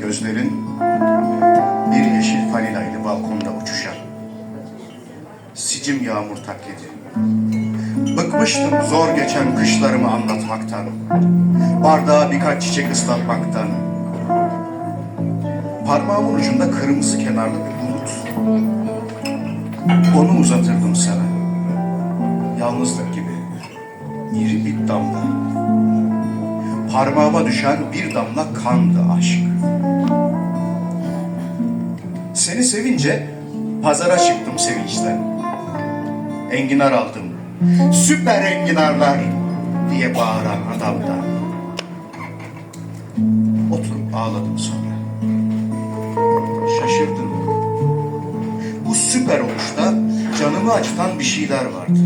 Gözlerin bir yeşil fanilaydı balkonda uçuşan. Sicim yağmur taklidi. Bıkmıştım zor geçen kışlarımı anlatmaktan. Bardağa birkaç çiçek ıslatmaktan. Parmağımın ucunda kırmızı kenarlı bir bulut. Onu uzatırdım sana. Yalnızlık gibi. Bir damla. Parmağıma düşen bir damla kandı aşk. Seni sevince pazara çıktım sevinçten. Enginar aldım. Süper enginarlar diye bağıran adamdan. Oturup ağladım sonra. Şaşırdım. Bu süper oluşta canımı acıtan bir şeyler vardı.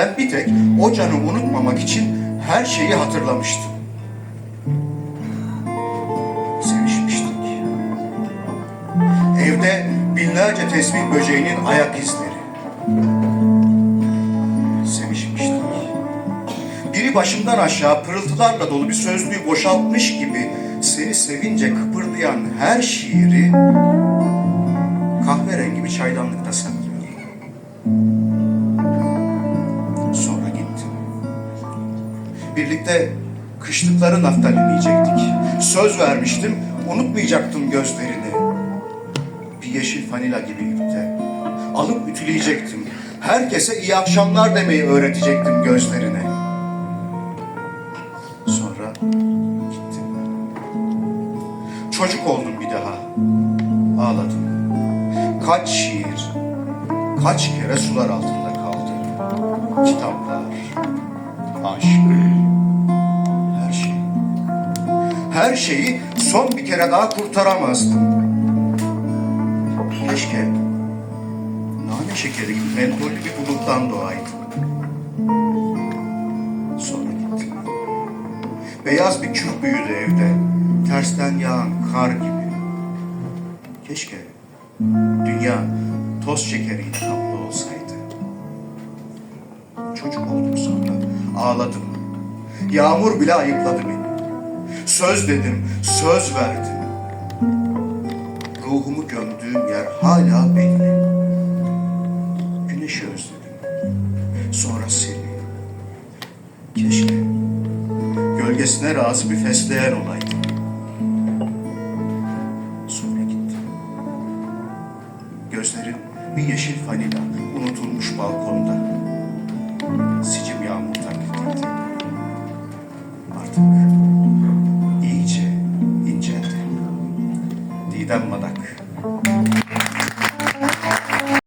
Ben bir tek o canı unutmamak için her şeyi hatırlamıştım. Sevişmiştik. Evde binlerce tesbih böceğinin ayak izleri. Sevişmiştik. Biri başımdan aşağı pırıltılarla dolu bir sözlüğü boşaltmış gibi seni sevince kıpırdayan her şiiri kahverengi bir çaydanlıkta saklıyorum. Birlikte kışlıkları naftalinleyecektik. Söz vermiştim, unutmayacaktım gözlerini. Bir yeşil fanila gibi ipte. Alıp ütüleyecektim. Herkese iyi akşamlar demeyi öğretecektim gözlerine. Sonra gittim. Çocuk oldum bir daha. Ağladım. Kaç şiir, kaç kere sular altında kaldı. Kitaplar, aşk, Her şeyi son bir kere daha kurtaramazdım. Keşke nane şekeri gibi mentollü bir buluttan doğaydım. Sonra gittim. Beyaz bir kürk büyüdü evde. Tersten yağan kar gibi. Keşke dünya toz şekeriyle kaplı olsaydı. Çocuk oldum sonra. Ağladım. Yağmur bile ayıpladı beni. Söz dedim, söz verdim. Ruhumu gömdüğüm yer hala belli. Güneşi özledim. Sonra seni. Keşke gölgesine razı bir fesleğen olaydım. Sonra gittim. Gözlerin bir yeşil fanila unutulmuş balkonda. Sicim たまなく。